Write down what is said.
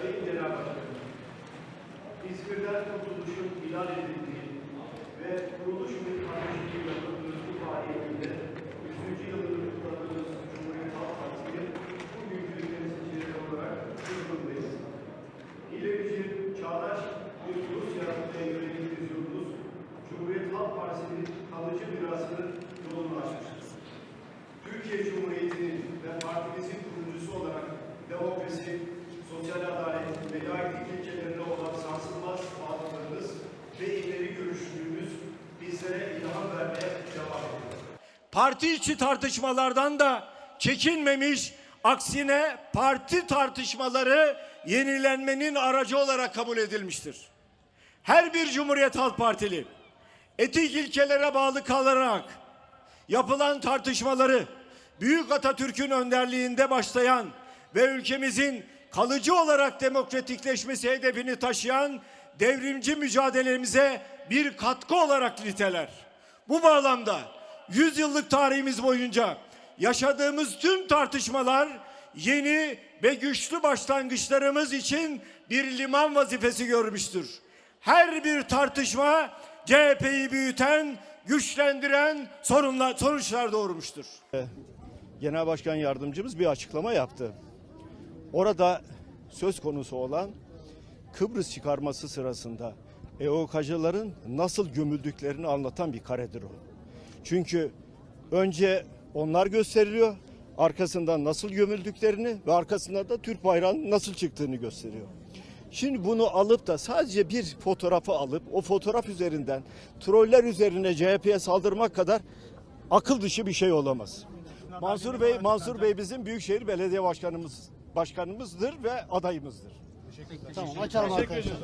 Sayın Genel Başkanım, İzmir'den kurtuluşun ilan edildiği ve kuruluş müdahaleşi yapıldığınız bu faaliyetinde 100. yılını kutladığınız Cumhuriyet Halk Partisi'nin bugünkü temsilcileri olarak huzurundayız. İlerici, çağdaş bir ulus yaratmaya yönelik vizyonunuz Cumhuriyet Halk Partisi'nin kalıcı mirasının yolunu açmıştır. Türkiye Cumhuriyeti'nin ve partimizin kurucusu olarak demokrasi, sosyal adalet ve ilkelerine olan sarsılmaz bağlılığımız ve ileri görüşlüğümüz bizlere ilham vermeye devam ediyor. Parti içi tartışmalardan da çekinmemiş, aksine parti tartışmaları yenilenmenin aracı olarak kabul edilmiştir. Her bir Cumhuriyet Halk Partili etik ilkelere bağlı kalarak yapılan tartışmaları Büyük Atatürk'ün önderliğinde başlayan ve ülkemizin kalıcı olarak demokratikleşmesi hedefini taşıyan devrimci mücadelemize bir katkı olarak niteler. Bu bağlamda 100 yıllık tarihimiz boyunca yaşadığımız tüm tartışmalar yeni ve güçlü başlangıçlarımız için bir liman vazifesi görmüştür. Her bir tartışma CHP'yi büyüten, güçlendiren sorunlar, sonuçlar doğurmuştur. Genel Başkan Yardımcımız bir açıklama yaptı. Orada söz konusu olan Kıbrıs çıkarması sırasında EOK'cıların nasıl gömüldüklerini anlatan bir karedir o. Çünkü önce onlar gösteriliyor, arkasından nasıl gömüldüklerini ve arkasından da Türk bayrağının nasıl çıktığını gösteriyor. Şimdi bunu alıp da sadece bir fotoğrafı alıp o fotoğraf üzerinden troller üzerine CHP'ye saldırmak kadar akıl dışı bir şey olamaz. Mansur Bey, Mansur Bey bizim Büyükşehir Belediye Başkanımız başkanımızdır ve adayımızdır. Tamam açalım arkadaşlar.